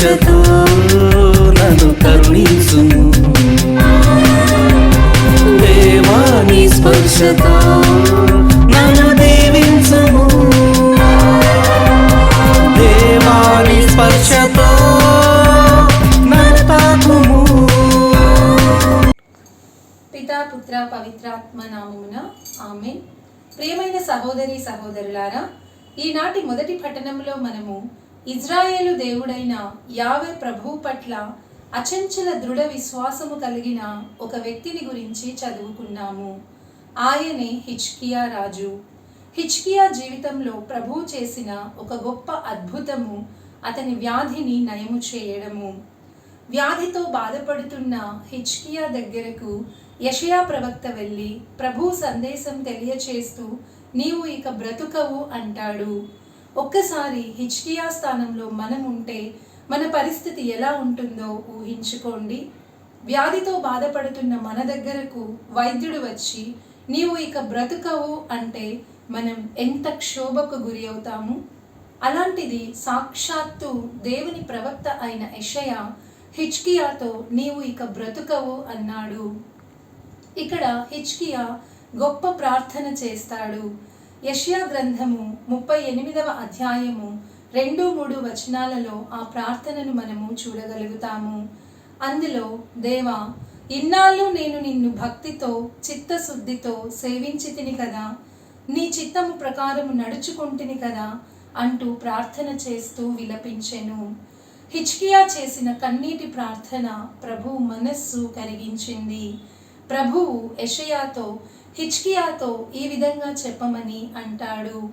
స్పర్శతో నన్ను కరుణించుము. దేవా నీ స్పర్శతో నన్ను దీవించుము. దేవా స్పర్శతో నన్ను పితా పుత్ర పవిత్రాత్మ నామమున ఆమె ప్రియమైన సహోదరి సహోదరులారా ఈనాటి మొదటి పట్టణంలో మనము ఇజ్రాయేలు దేవుడైన యావే ప్రభువు పట్ల అచంచల దృఢ విశ్వాసము కలిగిన ఒక వ్యక్తిని గురించి చదువుకున్నాము. ఆయనే హిచ్కియా రాజు. హిచ్కియా జీవితంలో ప్రభువు చేసిన ఒక గొప్ప అద్భుతము అతని వ్యాధిని నయము చేయడము. వ్యాధితో బాధపడుతున్న హిచ్కియా దగ్గరకు యషయా ప్రవక్త వెళ్ళి ప్రభు సందేశం తెలియచేస్తూ నీవు ఇక బ్రతుకవు అంటాడు. ఒక్కసారి హిచ్కియా స్థానంలో మనం ఉంటే మన పరిస్థితి ఎలా ఉంటుందో ఊహించుకోండి. వ్యాధితో బాధపడుతున్న మన దగ్గరకు వైద్యుడు వచ్చి నీవు ఇక బ్రతుకవు అంటే మనం ఎంత క్షోభకు గురి అవుతాము? అలాంటిది సాక్షాత్తు దేవుని ప్రవక్త అయిన యషయ హిచ్కియాతో నీవు ఇక బ్రతుకవు అన్నాడు. ఇక్కడ హిచ్కియా గొప్ప ప్రార్థన చేస్తాడు. యష్యా గ్రంథము ముప్పై ఎనిమిదవ అధ్యాయము రెండు మూడు వచనాలలో ఆ ప్రార్థనను మనము చూడగలుగుతాము. అందులో దేవా ఇన్నాళ్ళు నేను నిన్ను భక్తితో చిత్తశుద్ధితో సేవించి తిని కదా? నీ చిత్తము ప్రకారము నడుచుకుంటుని కదా? అంటూ ప్రార్థన చేస్తూ విలపించెను. హిచ్కియా చేసిన కన్నీటి ప్రార్థన ప్రభు మనస్సు కరిగించింది. ప్రభువు యషయాతో హిచ్కియాతో ఈ విధంగా చెప్పమని అంటాడు.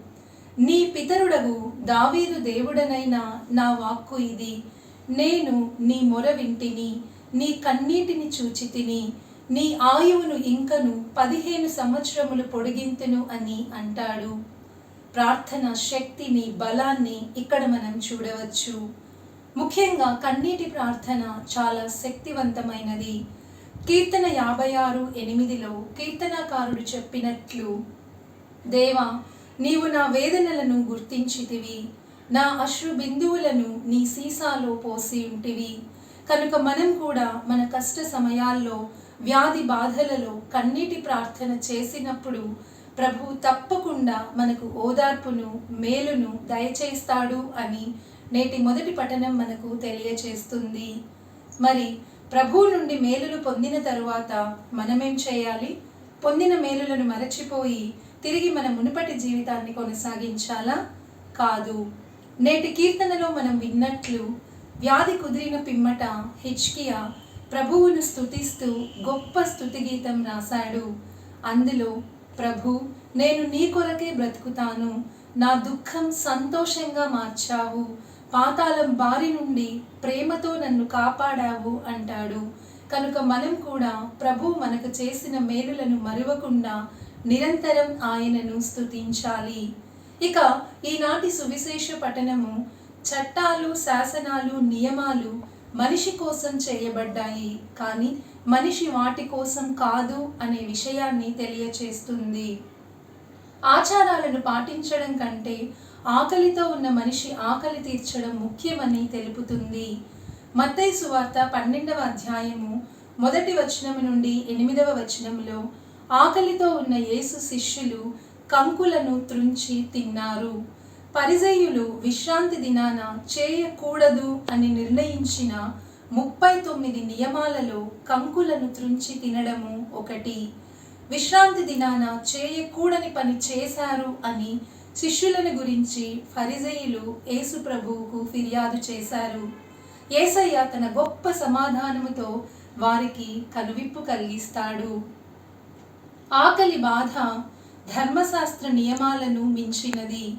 నీ పితరుడగు దావీదు దేవుడనైన నా వాక్కు ఇది. నేను నీ మొర వింటిని నీ కన్నీటిని చూచి తిని నీ ఆయువును ఇంకను పదిహేను సంవత్సరములు పొడిగింతును అని అంటాడు. ప్రార్థన శక్తిని బలాన్ని ఇక్కడ మనం చూడవచ్చు. ముఖ్యంగా కన్నీటి ప్రార్థన చాలా శక్తివంతమైనది. కీర్తన యాభై ఆరు ఎనిమిదిలో కీర్తనాకారుడు చెప్పినట్లు దేవా నీవు నా వేదనలను గుర్తించితివి. నా అశ్రు బిందువులను నీ సీసాలో పోసి ఉంటివి. కనుక మనం కూడా మన కష్ట సమయాల్లో వ్యాధి బాధలలో కన్నీటి ప్రార్థన చేసినప్పుడు ప్రభు తప్పకుండా మనకు ఓదార్పును మేలును దయచేస్తాడు అని నేటి మొదటి పఠనం మనకు తెలియచేస్తుంది. మరి ప్రభు నుండి మేలులు పొందిన తరువాత మనమేం చేయాలి? పొందిన మేలులను మరచిపోయి తిరిగి మన మునుపటి జీవితాన్ని కొనసాగించాలా? కాదు. నేటి కీర్తనలో మనం విన్నట్లు వ్యాధి కుదిరిన పిమ్మట హిచ్కియా ప్రభువును స్థుతిస్తూ గొప్ప స్థుతి గీతం రాశాడు. అందులో ప్రభు నేను నీ కొరకే బ్రతుకుతాను. నా దుఃఖం సంతోషంగా మార్చావు. పాతాళం బారి నుండి ప్రేమతో నన్ను కాపాడావు అంటాడు. కనుక మనం కూడా ప్రభు మనకు చేసిన మేలులను మరువకుండా నిరంతరం ఆయనను స్తుతించాలి. ఇక ఈనాటి సువిశేష పఠనము చట్టాలు శాసనాలు నియమాలు మనిషి కోసం చేయబడ్డాయి. కానీ మనిషి వాటి కోసం కాదు అనే విషయాన్ని తెలియచేస్తుంది. ఆచారాలను పాటించడం కంటే ఆకలితో ఉన్న మనిషి ఆకలి తీర్చడం ముఖ్యమని తెలుపుతుంది. మత్తయి సువార్త పన్నెండవ అధ్యాయము మొదటి వచనము నుండి ఎనిమిదవ వచనములో ఆకలితో ఉన్న యేసు శిష్యులు కంకులను త్రుంచి తిన్నారు. పరిజయులు విశ్రాంతి దినాన చేయకూడదు అని నిర్ణయించిన ముప్పై తొమ్మిది నియమాలలో కంకులను త్రుంచి తినడము ఒకటి. విశ్రాంతి దినాన చేయకూడని పని చేశారు అని శిష్యులను గురించి ఫరిజయులు యేసు ప్రభువుకు ఫిర్యాదు చేశారు. ఏసయ్య తన గొప్ప సమాధానముతో వారికి కనువిప్పు కలిగిస్తాడు. ఆకలి బాధ ధర్మశాస్త్ర నియమాలను మించినది.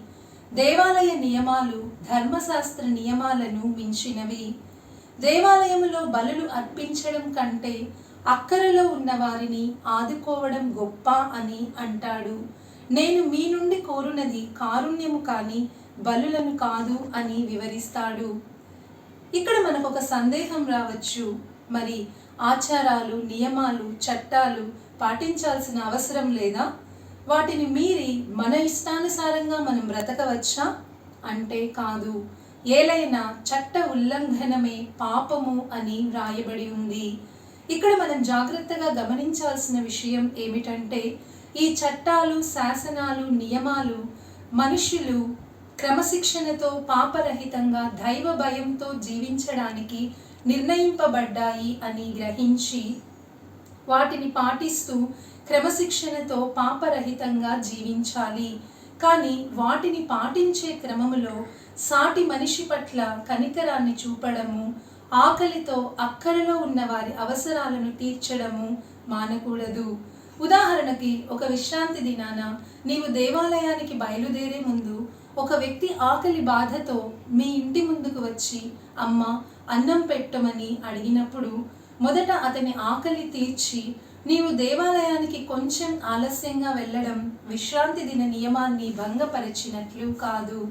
దేవాలయ నియమాలు ధర్మశాస్త్ర నియమాలను మించినవి. దేవాలయంలో బలులు అర్పించడం కంటే అక్కరలో ఉన్న వారిని ఆదుకోవడం గొప్ప అని అంటాడు. నేను మీ నుండి కోరునది కారుణ్యము కానీ బలులను కాదు అని వివరిస్తాడు. ఇక్కడ మనకు ఒక సందేహం రావచ్చు. మరి ఆచారాలు నియమాలు చట్టాలు పాటించాల్సిన అవసరం లేదా? వాటిని మీరి మన ఇష్టానుసారంగా మనం బ్రతకవచ్చా? అంటే కాదు. ఏలైనా చట్ట ఉల్లంఘనమే పాపము అని వ్రాయబడి ఉంది. ఇక్కడ మనం జాగ్రత్తగా గమనించాల్సిన విషయం ఏమిటంటే ఈ చట్టాలు శాసనాలు నియమాలు మనుషులు క్రమశిక్షణతో పాపరహితంగా దైవ భయంతో జీవించడానికి నిర్ణయింపబడ్డాయి అని గ్రహించి వాటిని పాటిస్తూ క్రమశిక్షణతో పాపరహితంగా జీవించాలి. కానీ వాటిని పాటించే క్రమములో సాటి మనిషి పట్ల కనికరాన్ని చూపడము ఆకలితో అక్కరలో ఉన్న వారి అవసరాలను తీర్చడము మానకూడదు. ఉదాహరణకి ఒక విశ్రాంతి దినాన నీవు దేవాలయానికి బయలుదేరే ముందు ఒక వ్యక్తి ఆకలి బాధతో మీ ఇంటి ముందుకు వచ్చి అమ్మ అన్నం పెట్టమని అడిగినప్పుడు మొదట అతని ఆకలి తీర్చి నీవు దేవాలయానికి కొంచెం ఆలస్యంగా వెళ్ళడం విశ్రాంతి దిన నియమాన్ని భంగపరిచినట్లు కాదు.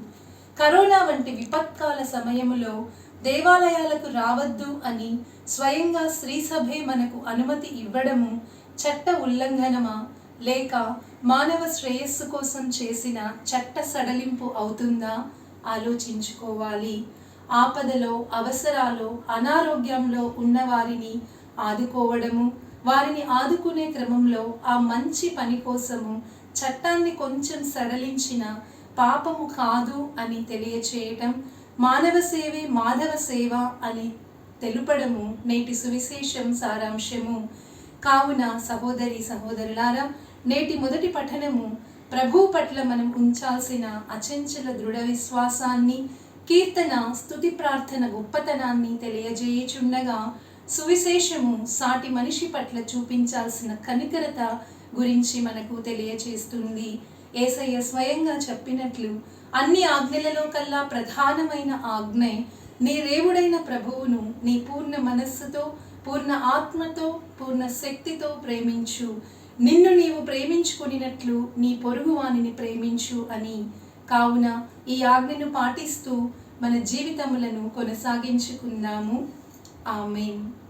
కరోనా వంటి విపత్కాల సమయంలో దేవాలయాలకు రావద్దు అని స్వయంగా శ్రీసభే మనకు అనుమతి ఇవ్వడము చట్ట ఉల్లంఘనమా? లేక మానవ శ్రేయస్సు కోసం చేసిన చట్ట సడలింపు అవుతుందా? ఆలోచించుకోవాలి. ఆపదలో అవసరాలు అనారోగ్యంలో ఉన్న వారిని ఆదుకోవడము వారిని ఆదుకునే క్రమంలో ఆ మంచి పని కోసము చట్టాన్ని కొంచెం సడలించిన పాపము కాదు అని తెలియచేయటం మానవ సేవే మాధవ సేవ అని తెలుపడము నేటి సువిశేషం సారాంశము. కావున సహోదరి సహోదరులారా నేటి మొదటి పఠనము ప్రభు పట్ల మనం ఉంచాల్సిన అచంచల దృఢ విశ్వాసాన్ని కీర్తన స్తుతి ప్రార్థన గొప్పతనాన్ని తెలియజేయుచుండగా సువిశేషము సాటి మనిషి పట్ల చూపించాల్సిన కనికరత గురించి మనకు తెలియచేస్తుంది. ఏసయ్య స్వయంగా చెప్పినట్లు అన్ని ఆజ్ఞలలో కల్లా ప్రధానమైన ఆజ్ఞే నీ రేవుడైన ప్రభువును నీ పూర్ణ మనస్సుతో పూర్ణ ఆత్మతో పూర్ణ శక్తితో ప్రేమించు. నిన్ను నీవు ప్రేమించుకునినట్లు నీ పొరుగువానిని ప్రేమించు అని. కావున ఈ ఆజ్ఞను పాటిస్తూ మన జీవితములను కొనసాగించుకుందాము. ఆమెన్.